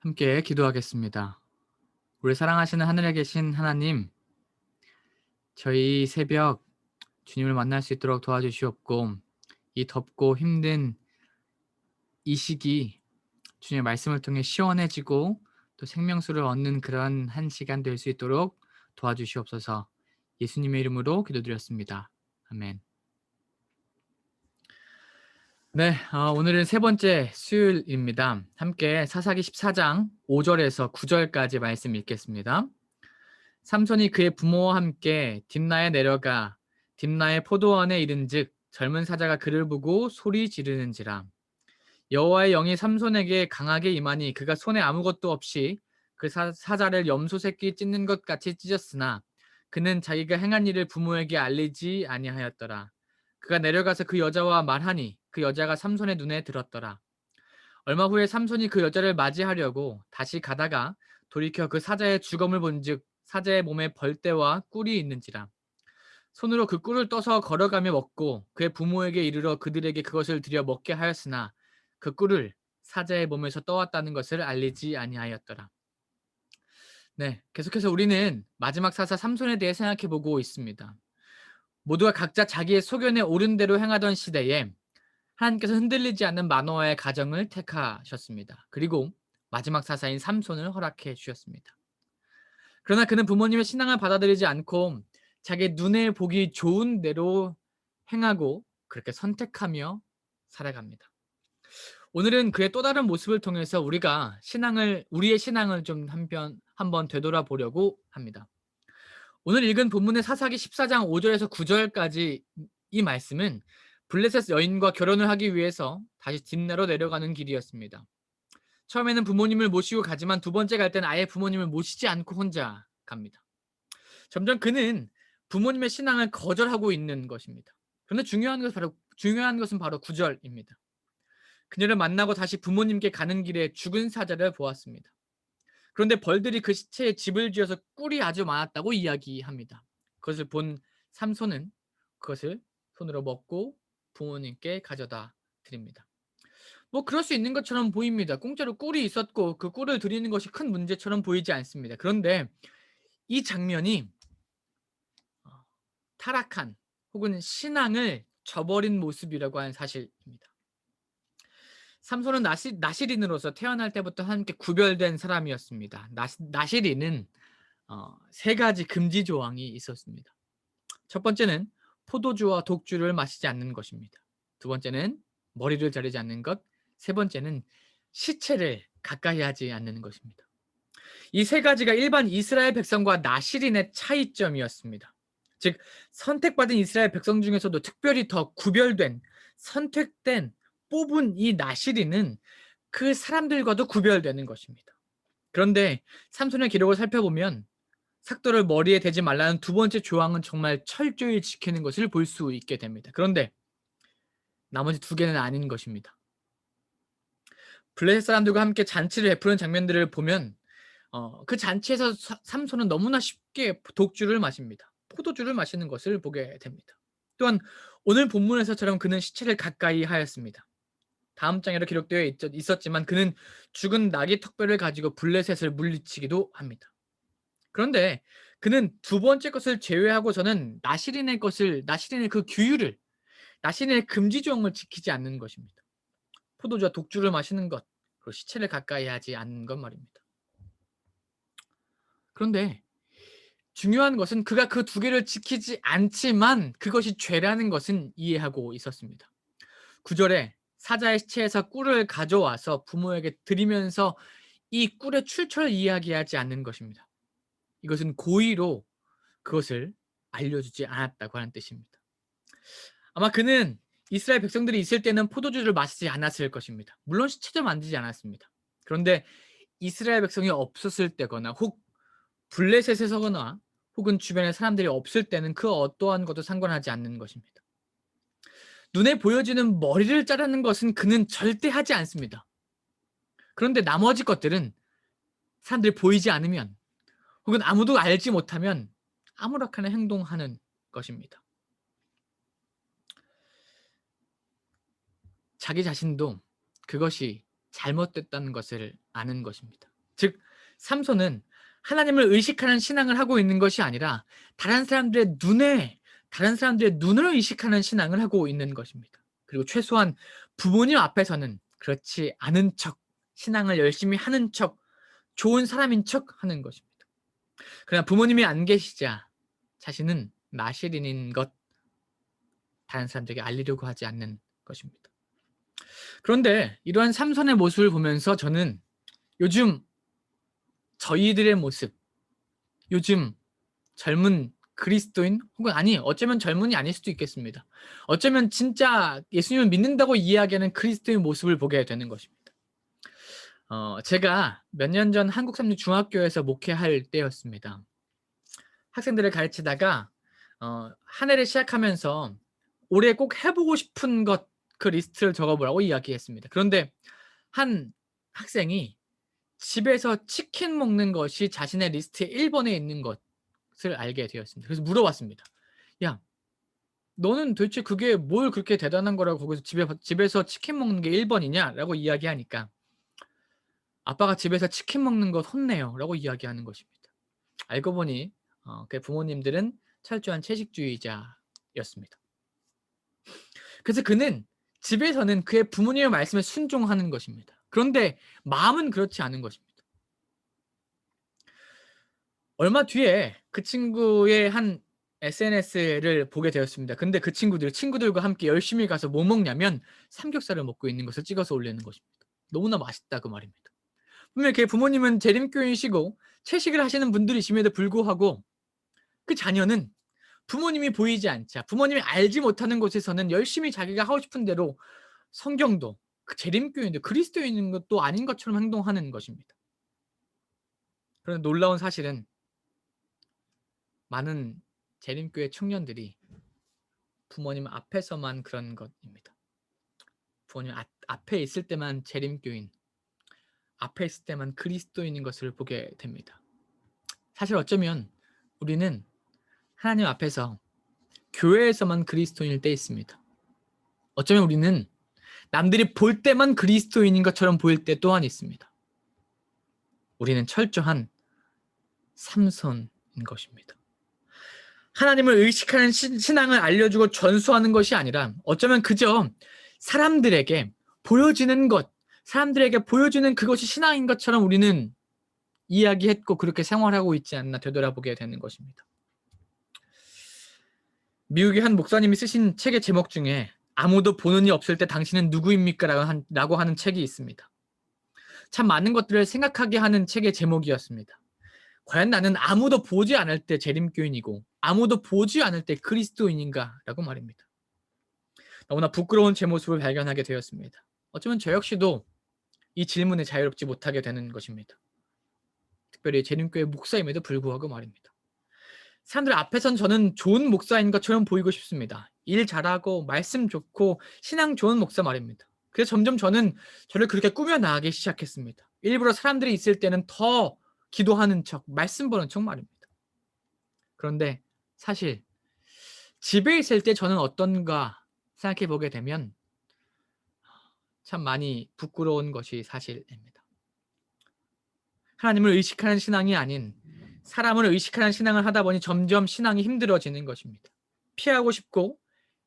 함께 기도하겠습니다. 우리 사랑하시는 하늘에 계신 하나님, 저희 새벽 주님을 만날 수 있도록 도와주시옵고, 이 덥고 힘든 이 시기 주님의 말씀을 통해 시원해지고 또 생명수를 얻는 그러한 한 시간 될 수 있도록 도와주시옵소서 예수님의 이름으로 기도드렸습니다. 아멘. 네, 어, 오늘은 세 번째 수요일입니다. 함께 사사기 14장 5절에서 9절까지 말씀 읽겠습니다. 삼손이 그의 부모와 함께 딥나에 내려가 딥나의 포도원에 이른즉 젊은 사자가 그를 보고 소리 지르는지라 여호와의 영이 삼손에게 강하게 임하니 그가 손에 아무것도 없이 그 사, 사자를 염소 새끼 찢는 것 같이 찢었으나 그는 자기가 행한 일을 부모에게 알리지 아니하였더라. 그가 내려가서 그 여자와 말하니 그 여자가 삼손의 눈에 들었더라. 얼마 후에 삼손이 그 여자를 맞이하려고 다시 가다가 돌이켜 그 사자의 주검을 본즉 사자의 몸에 벌떼와 꿀이 있는지라. 손으로 그 꿀을 떠서 걸어가며 먹고 그의 부모에게 이르러 그들에게 그것을 들여 먹게 하였으나 그 꿀을 사자의 몸에서 떠왔다는 것을 알리지 아니하였더라. 네, 계속해서 우리는 마지막 사사 삼손에 대해 생각해 보고 있습니다. 모두가 각자 자기의 소견에 옳은 대로 행하던 시대에 하나님께서 흔들리지 않는 만호와의 가정을 택하셨습니다. 그리고 마지막 사사인 삼손을 허락해 주셨습니다. 그러나 그는 부모님의 신앙을 받아들이지 않고 자기 눈에 보기 좋은 대로 행하고 그렇게 선택하며 살아갑니다. 오늘은 그의 또 다른 모습을 통해서 우리가 신앙을 우리의 신앙을 좀 한편 한번 되돌아보려고 합니다. 오늘 읽은 본문의 사사기 14장 5절에서 9절까지 이 말씀은 블레셋 여인과 결혼을 하기 위해서 다시 딥나로 내려가는 길이었습니다. 처음에는 부모님을 모시고 가지만 두 번째 갈 때는 아예 부모님을 모시지 않고 혼자 갑니다. 점점 그는 부모님의 신앙을 거절하고 있는 것입니다. 그런데 중요한 것은 바로 중요한 것은 바로 9절입니다. 그녀를 만나고 다시 부모님께 가는 길에 죽은 사자를 보았습니다. 그런데 벌들이 그 시체에 집을 지어서 꿀이 아주 많았다고 이야기합니다. 그것을 본 삼손은 그것을 손으로 먹고 부모님께 가져다 드립니다. 뭐 그럴 수 있는 것처럼 보입니다. 공짜로 꿀이 있었고 그 꿀을 드리는 것이 큰 문제처럼 보이지 않습니다. 그런데 이 장면이 어, 타락한 혹은 신앙을 저버린 모습이라고 하는 사실입니다. 삼손은 나시, 나시린으로서 태어날 때부터 함께 구별된 사람이었습니다. 나시, 나시린은 어, 세 가지 금지 조항이 있었습니다. 첫 번째는 포도주와 독주를 마시지 않는 것입니다. 두 번째는 머리를 자르지 않는 것. 세 번째는 시체를 가까이 하지 않는 것입니다. 이 세 가지가 일반 이스라엘 백성과 나시린의 차이점이었습니다. 즉 선택받은 이스라엘 백성 중에서도 특별히 더 구별된 선택된 뽑은 이 나시리는 그 사람들과도 구별되는 것입니다. 그런데 삼손의 기록을 살펴보면 삭도를 머리에 대지 말라는 두 번째 조항은 정말 철저히 지키는 것을 볼 수 있게 됩니다. 그런데 나머지 두 개는 아닌 것입니다. 블레셋 사람들과 함께 잔치를 베푸는 장면들을 보면 어, 그 잔치에서 삼손은 너무나 쉽게 독주를 마십니다. 포도주를 마시는 것을 보게 됩니다. 또한 오늘 본문에서처럼 그는 시체를 가까이 하였습니다. 다음 장에도 기록되어 있었지만 그는 죽은 나귀 턱뼈를 가지고 블레셋을 물리치기도 합니다. 그런데 그는 두 번째 것을 제외하고서는 나시린의 것을 나시린의 그 규율을 나시린의 금지 조항을 지키지 않는 것입니다. 포도주와 독주를 마시는 것, 그리고 시체를 가까이 하지 않는 것 말입니다. 그런데 중요한 것은 그가 그 두 개를 지키지 않지만 그것이 죄라는 것은 이해하고 있었습니다. 9절에 사자의 시체에서 꿀을 가져와서 부모에게 드리면서 이 꿀의 출처를 이야기하지 않는 것입니다. 이것은 고의로 그것을 알려주지 않았다고 하는 뜻입니다. 아마 그는 이스라엘 백성들이 있을 때는 포도주를 마시지 않았을 것입니다. 물론 시체도 만들지 않았습니다. 그런데 이스라엘 백성이 없었을 때거나 혹 블레셋에서거나 혹은 주변에 사람들이 없을 때는 그 어떠한 것도 상관하지 않는 것입니다. 눈에 보여지는 머리를 자르는 것은 그는 절대 하지 않습니다. 그런데 나머지 것들은 사람들이 보이지 않으면 혹은 아무도 알지 못하면 아무렇게나 행동하는 것입니다. 자기 자신도 그것이 잘못됐다는 것을 아는 것입니다. 즉 삼손은 하나님을 의식하는 신앙을 하고 있는 것이 아니라 다른 사람들의 눈에 다른 사람들의 눈을 의식하는 신앙을 하고 있는 것입니다. 그리고 최소한 부모님 앞에서는 그렇지 않은 척 신앙을 열심히 하는 척 좋은 사람인 척 하는 것입니다. 그러나 부모님이 안 계시자 자신은 나시린인 것 다른 사람들에게 알리려고 하지 않는 것입니다. 그런데 이러한 삼손의 모습을 보면서 저는 요즘 저희들의 모습, 요즘 젊은 그리스도인 혹은 아니 어쩌면 젊은이 아닐 수도 있겠습니다. 어쩌면 진짜 예수님을 믿는다고 이야기하는 그리스도의 모습을 보게 되는 것입니다. 어, 제가 몇 년 전 한국 삼류 중학교에서 목회할 때였습니다. 학생들을 가르치다가 어, 한 해를 시작하면서 올해 꼭 해보고 싶은 것 그 리스트를 적어보라고 이야기했습니다. 그런데 한 학생이 집에서 치킨 먹는 것이 자신의 리스트에 1번에 있는 것을 알게 되었습니다. 그래서 물어봤습니다. 야, 너는 도대체 그게 뭘 그렇게 대단한 거라고 거기서 집에, 집에서 치킨 먹는 게 1번이냐? 라고 이야기하니까 아빠가 집에서 치킨 먹는 것 혼내요. 라고 이야기하는 것입니다. 알고 보니 어, 그 부모님들은 철저한 채식주의자였습니다. 그래서 그는 집에서는 그의 부모님의 말씀에 순종하는 것입니다. 그런데 마음은 그렇지 않은 것입니다. 얼마 뒤에 그 친구의 한 SNS를 보게 되었습니다. 근데 그 친구들, 친구들과 함께 열심히 가서 뭐 먹냐면 삼겹살을 먹고 있는 것을 찍어서 올리는 것입니다. 너무나 맛있다 그 말입니다. 분명히 그의 부모님은 재림교인이시고 채식을 하시는 분들이심에도 불구하고 그 자녀는 부모님이 보이지 않자 부모님이 알지 못하는 곳에서는 열심히 자기가 하고 싶은 대로 성경도 그 재림교인도 그리스도인인 것도 아닌 것처럼 행동하는 것입니다. 그런 놀라운 사실은 많은 재림교회 청년들이 부모님 앞에서만 그런 것입니다. 부모님 앞, 앞에 있을 때만 재림교인, 앞에 있을 때만 그리스도인인 것을 보게 됩니다. 사실 어쩌면 우리는 하나님 앞에서 교회에서만 그리스도인일 때 있습니다. 어쩌면 우리는 남들이 볼 때만 그리스도인인 것처럼 보일 때 또한 있습니다. 우리는 철저한 삼손인 것입니다. 하나님을 의식하는 신앙을 알려주고 전수하는 것이 아니라 어쩌면 그저 사람들에게 보여지는 것, 사람들에게 보여주는 그것이 신앙인 것처럼 우리는 이야기했고 그렇게 생활하고 있지 않나 되돌아보게 되는 것입니다. 미국의 한 목사님이 쓰신 책의 제목 중에 아무도 보는 이 없을 때 당신은 누구입니까? 라고 하는 책이 있습니다. 참 많은 것들을 생각하게 하는 책의 제목이었습니다. 과연 나는 아무도 보지 않을 때 재림교인이고 아무도 보지 않을 때 그리스도인인가? 라고 말입니다. 너무나 부끄러운 제 모습을 발견하게 되었습니다. 어쩌면 저 역시도 이 질문에 자유롭지 못하게 되는 것입니다. 특별히 재림교회 목사임에도 불구하고 말입니다. 사람들 앞에선 저는 좋은 목사인 것처럼 보이고 싶습니다. 일 잘하고 말씀 좋고 신앙 좋은 목사 말입니다. 그래서 점점 저는 저를 그렇게 꾸며 나가기 시작했습니다. 일부러 사람들이 있을 때는 더 기도하는 척, 말씀 보는 척 말입니다. 그런데 사실 집에 있을 때 저는 어떤가 생각해 보게 되면 참 많이 부끄러운 것이 사실입니다. 하나님을 의식하는 신앙이 아닌 사람을 의식하는 신앙을 하다 보니 점점 신앙이 힘들어지는 것입니다. 피하고 싶고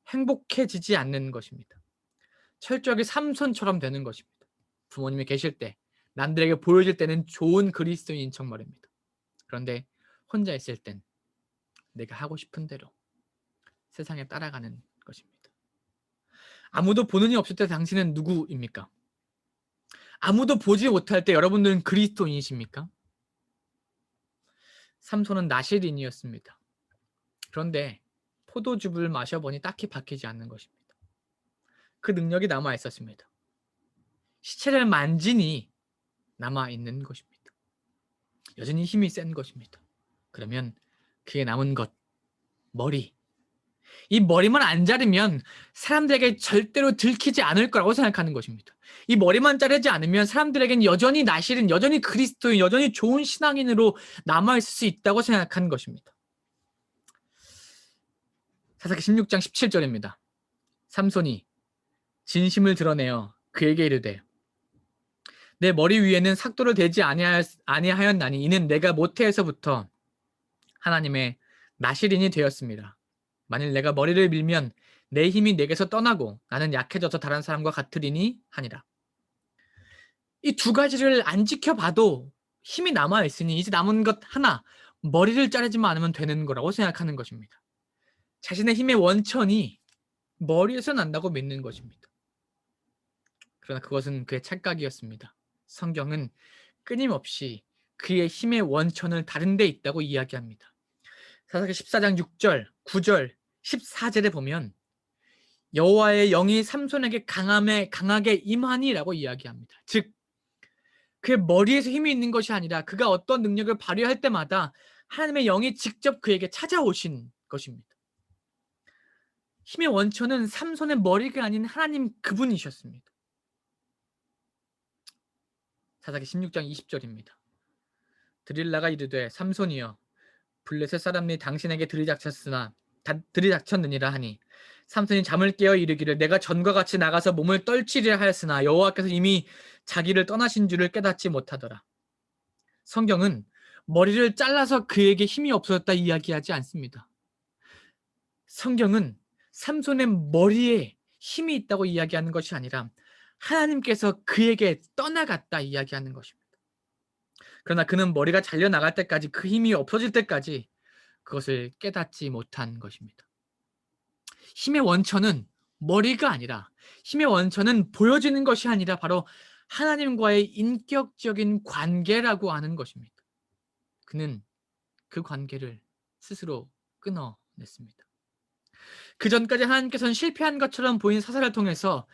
행복해지지 않는 것입니다. 철저하게 삼손처럼 되는 것입니다. 부모님이 계실 때 남들에게 보여질 때는 좋은 그리스도인인 척 말입니다. 그런데 혼자 있을 땐 내가 하고 싶은 대로 세상에 따라가는 것입니다. 아무도 보는 이 없을 때 당신은 누구입니까? 아무도 보지 못할 때 여러분들은 그리스도인이십니까? 삼손은 나시린이었습니다. 그런데 포도즙을 마셔보니 딱히 바뀌지 않는 것입니다. 그 능력이 남아 있었습니다. 시체를 만지니 남아 있는 것입니다. 여전히 힘이 센 것입니다. 그러면 그에 남은 것, 머리. 이 머리만 안 자르면 사람들에게 절대로 들키지 않을 거라고 생각하는 것입니다. 이 머리만 자르지 않으면 사람들에게는 여전히 나실은 여전히 그리스도인, 여전히 좋은 신앙인으로 남아있을 수 있다고 생각한 것입니다. 사사기 16장 17절입니다. 삼손이 진심을 드러내어 그에게 이르되 내 머리 위에는 삭도를 대지 아니하, 아니하였나니 이는 내가 모태에서부터 하나님의 나시린이 되었습니다. 만일 내가 머리를 밀면 내 힘이 내게서 떠나고 나는 약해져서 다른 사람과 같으리니 하니라. 이 두 가지를 안 지켜봐도 힘이 남아 있으니 이제 남은 것 하나 머리를 자르지만 않으면 되는 거라고 생각하는 것입니다. 자신의 힘의 원천이 머리에서 난다고 믿는 것입니다. 그러나 그것은 그의 착각이었습니다. 성경은 끊임없이 그의 힘의 원천을 다른 데 있다고 이야기합니다. 사사기 14장 6절, 9절, 14절에 보면 여호와의 영이 삼손에게 강함에 강하게 임하니라고 이야기합니다. 즉 그의 머리에서 힘이 있는 것이 아니라 그가 어떤 능력을 발휘할 때마다 하나님의 영이 직접 그에게 찾아오신 것입니다. 힘의 원천은 삼손의 머리가 아닌 하나님 그분이셨습니다. 사사기 16장 20절입니다. 드릴라가 이르되 삼손이여 블레셋 사람이 당신에게 들이닥쳤으나 들이닥쳤느니라 하니 삼손이 잠을 깨어 이르기를 내가 전과 같이 나가서 몸을 떨치려 하였으나 여호와께서 이미 자기를 떠나신 줄을 깨닫지 못하더라. 성경은 머리를 잘라서 그에게 힘이 없어졌다 이야기하지 않습니다. 성경은 삼손의 머리에 힘이 있다고 이야기하는 것이 아니라 하나님께서 그에게 떠나갔다 이야기하는 것입니다. 그러나 그는 머리가 잘려 나갈 때까지 그 힘이 없어질 때까지 그것을 깨닫지 못한 것입니다. 힘의 원천은 머리가 아니라 힘의 원천은 보여지는 것이 아니라 바로 하나님과의 인격적인 관계라고 하는 것입니다. 그는 그 관계를 스스로 끊어냈습니다. 그 전까지 하나님께서는 실패한 것처럼 보인 사사를 통해서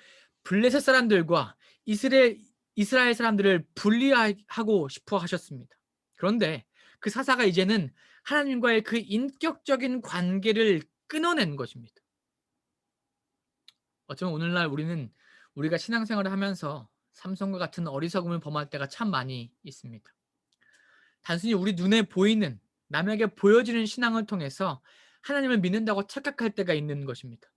블레셋 사람들과 이스라엘, 이스라엘 사람들을 분리하고 싶어 하셨습니다. 그런데 그 사사가 이제는 하나님과의 그 인격적인 관계를 끊어낸 것입니다. 어쩌면 오늘날 우리는 우리가 신앙생활을 하면서 삼성과 같은 어리석음을 범할 때가 참 많이 있습니다. 단순히 우리 눈에 보이는 남에게 보여지는 신앙을 통해서 하나님을 믿는다고 착각할 때가 있는 것입니다.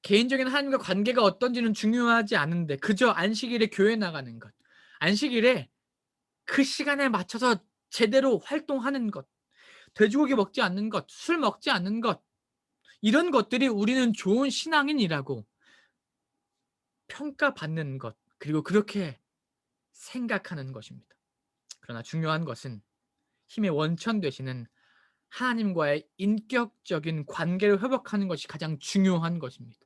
개인적인 하나님과 관계가 어떤지는 중요하지 않은데 그저 안식일에 교회 나가는 것, 안식일에 그 시간에 맞춰서 제대로 활동하는 것, 돼지고기 먹지 않는 것, 술 먹지 않는 것, 이런 것들이 우리는 좋은 신앙인이라고 평가받는 것, 그리고 그렇게 생각하는 것입니다. 그러나 중요한 것은 힘의 원천 되시는 하나님과의 인격적인 관계를 회복하는 것이 가장 중요한 것입니다.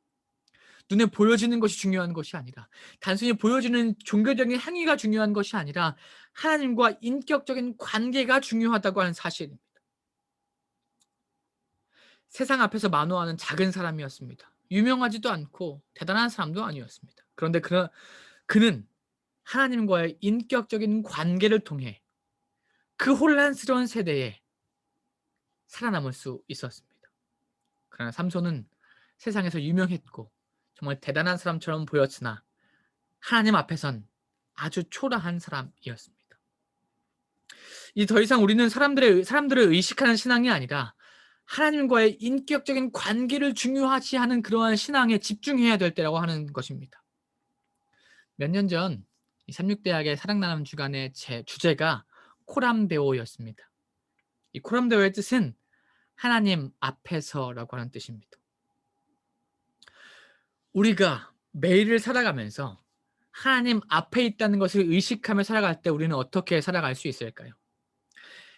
눈에 보여지는 것이 중요한 것이 아니라 단순히 보여지는 종교적인 행위가 중요한 것이 아니라 하나님과 인격적인 관계가 중요하다고 하는 사실입니다. 세상 앞에서 만호하는 작은 사람이었습니다. 유명하지도 않고 대단한 사람도 아니었습니다. 그런데 그, 그는 하나님과의 인격적인 관계를 통해 그 혼란스러운 세대에 살아남을 수 있었습니다. 그러나 삼손은 세상에서 유명했고 정말 대단한 사람처럼 보였으나 하나님 앞에선 아주 초라한 사람이었습니다. 이 더 이상 우리는 사람들의 사람들을 의식하는 신앙이 아니라 하나님과의 인격적인 관계를 중요하지 하는 그러한 신앙에 집중해야 될 때라고 하는 것입니다. 몇 년전 삼육대학의 사랑나눔 주간의 제 주제가 코람데오였습니다. 이 코람데오의 뜻은 하나님 앞에서라고 하는 뜻입니다. 우리가 매일을 살아가면서 하나님 앞에 있다는 것을 의식하며 살아갈 때 우리는 어떻게 살아갈 수 있을까요?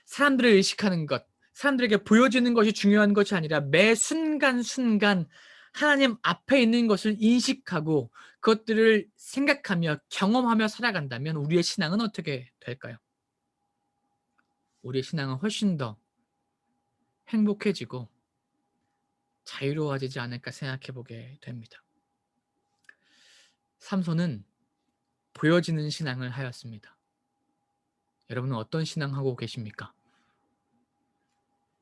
사람들을 의식하는 것, 사람들에게 보여지는 것이 중요한 것이 아니라 매 순간순간 하나님 앞에 있는 것을 인식하고 그것들을 생각하며 경험하며 살아간다면 우리의 신앙은 어떻게 될까요? 우리의 신앙은 훨씬 더 행복해지고 자유로워지지 않을까 생각해 보게 됩니다. 삼손은 보여지는 신앙을 하였습니다. 여러분은 어떤 신앙하고 계십니까?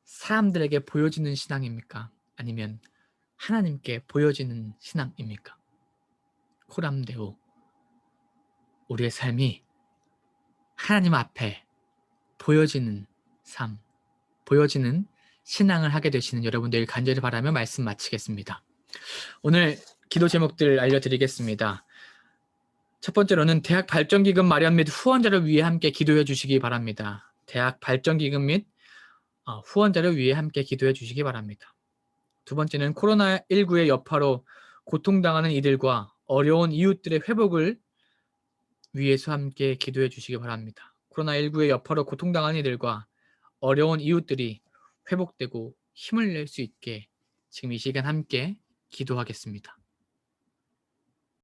사람들에게 보여지는 신앙입니까? 아니면 하나님께 보여지는 신앙입니까? 코람데오 우리의 삶이 하나님 앞에 보여지는 삶, 보여지는 신앙을 하게 되시는 여러분들 간절히 바라며 말씀 마치겠습니다. 오늘 기도 제목들 알려드리겠습니다. 첫 번째로는 대학 발전기금 마련 및 후원자를 위해 함께 기도해 주시기 바랍니다. 대학 발전기금 및 어, 후원자를 위해 함께 기도해 주시기 바랍니다. 두 번째는 코로나19의 여파로 고통당하는 이들과 어려운 이웃들의 회복을 위해서 함께 기도해 주시기 바랍니다. 코로나19의 여파로 고통당하는 이들과 어려운 이웃들이 회복되고 힘을 낼 수 있게 지금 이 시간 함께 기도하겠습니다.